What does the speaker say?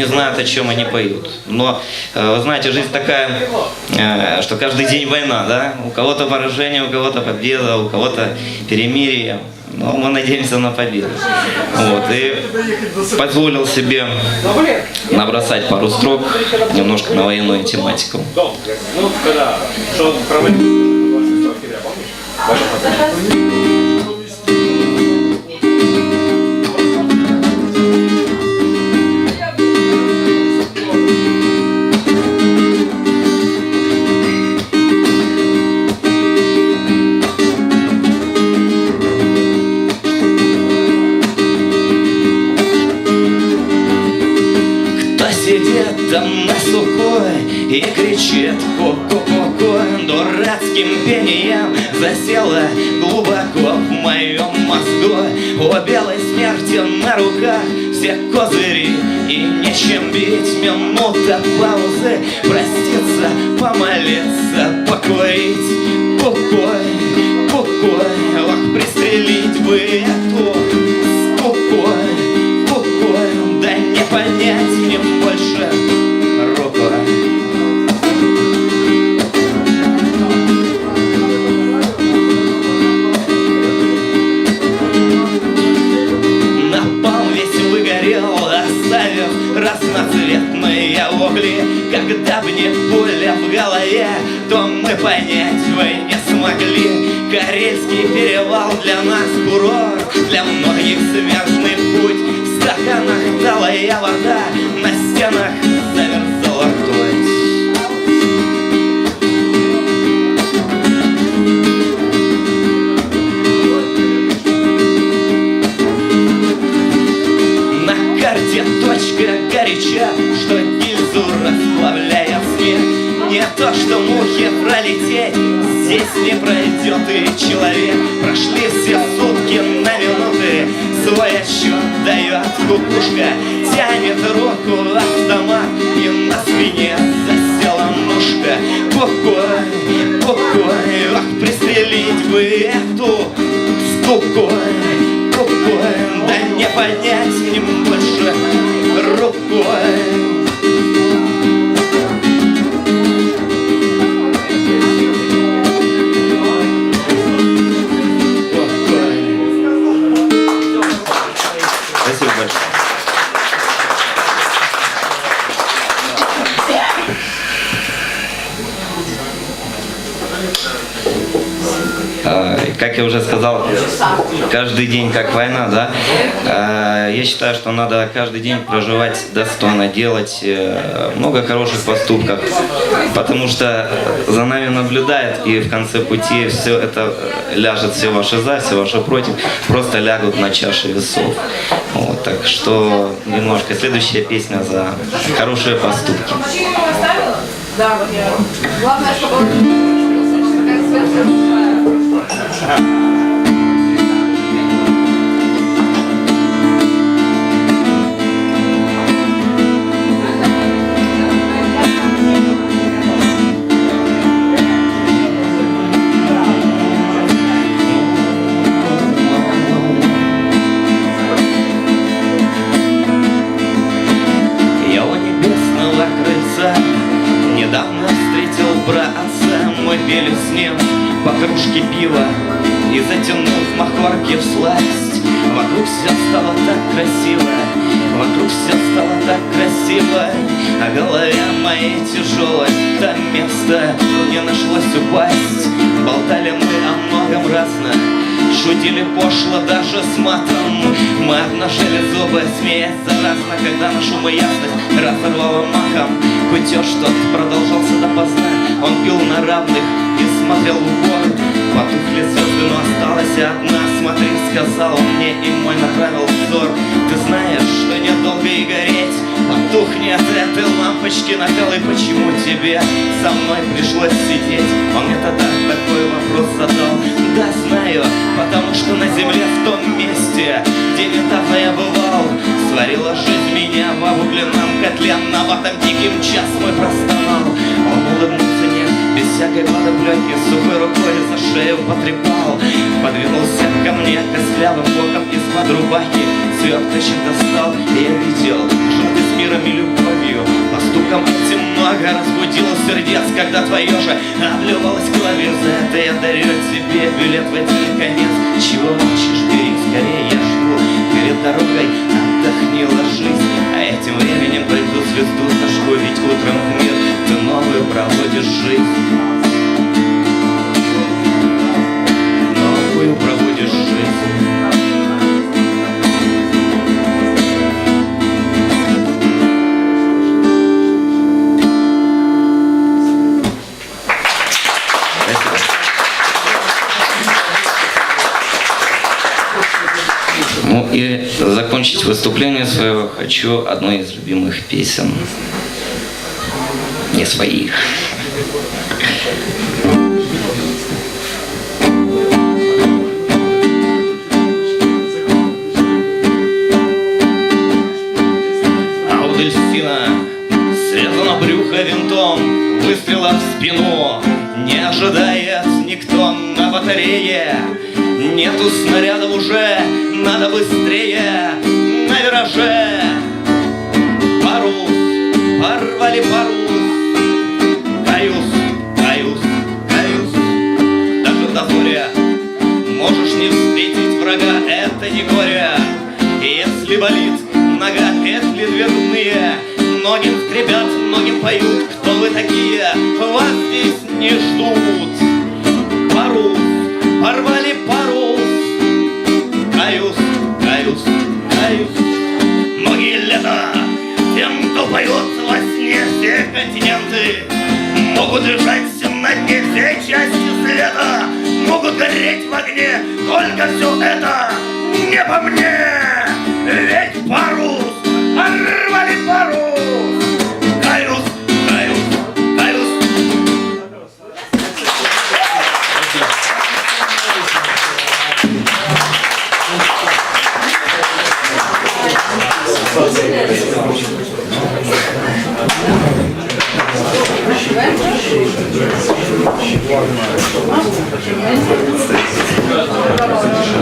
не знают, о чем они поют. Но, э, вы знаете, жизнь такая, э, что каждый день война, да? У кого-то поражение, у кого-то победа, у кого-то перемирие. Но мы надеемся на победу. Вот. И позволил себе набросать пару строк немножко на военную тематику. Ну, когда, что и кричит ко-ко-ко-ко! Дурацким пением засела глубоко в моем мозгу. У белой смерти на руках все козыри И нечем бить минута паузы. Проститься, помолиться, покурить. Кукой, кукой, ох, пристрелить бы не пуля в голове, то мы понять вы не смогли. Карельский перевал для нас курорт, для многих смертный путь. В стаканах талая вода, на стенах замерзала ртуть точка горяча, что гильзу. Не то, что мухи пролететь, здесь не пройдет и человек. Прошли все сутки на минуты, свой отсчет дает кукушка. Тянет руку автомат, и на спине засела мушка. Кукой, Как я уже сказал, каждый день как война, да? А, Я считаю, что надо каждый день проживать достойно, делать э, много хороших поступков, потому что за нами наблюдает, и в конце пути все это э, ляжет, все ваши за, все ваши против, просто лягут на чаше весов. Вот, так что немножко следующая песня за хорошие поступки. Да, вот я. Главное, чтобы он Thank you. По кружке пива И затянув махорки в сласть. Вокруг все стало так красиво Вокруг все стало так красиво А голове моей тяжелой Там место не нашлось упасть. Болтали мы о многом разном Шутили пошло даже с матом. Мы обнажили зубы, смеясь заразно Когда на шум и ясность разорвало махом. Кутеж тот продолжался допоздна Он пил на равных и смотрел в упор Потухли звезды, но осталась одна. Смотри, сказал он мне, и мой направил взор. Ты знаешь, что недолго и гореть. Потухнет этой лампочки накалы Почему тебе со мной пришлось сидеть? Он мне тогда такой вопрос задал. Да, знаю, потому что на земле в том месте Где недавно я бывал Сварила жизнь меня в обугленном котле. На ватом диким час мой простонал. Он улыбнулся мне без всякой подоплеки сухой рукой за шею потрепал. Подвинулся ко мне костлявым боком из-под рубахи. Сверточек достал, и я видел, что ты с миром и любовью. Постуком этим много разбудила сердец, когда твое же Облювалось клавир За это я дарю тебе билет в один конец. Жизнь Спасибо. Ну закончить выступление свое хочу одной из любимых песен. Не своих. А винтом, выстрела в спину не ожидает никто на батарее. Нету снарядов уже, надо быстрее на вираже. Парус, порвали парус, петли дверные, Многим скребят, многим поют, кто вы такие, вас здесь не ждут. Парус, порвали парус, каюсь, каюсь, каюсь. Многие лета тем, кто поет во сне все континенты, Могут лежать на дне все части света, Могут гореть в огне, только все это не по мне. Ведь парус, порвали парус, каюсь, каюсь, каюсь.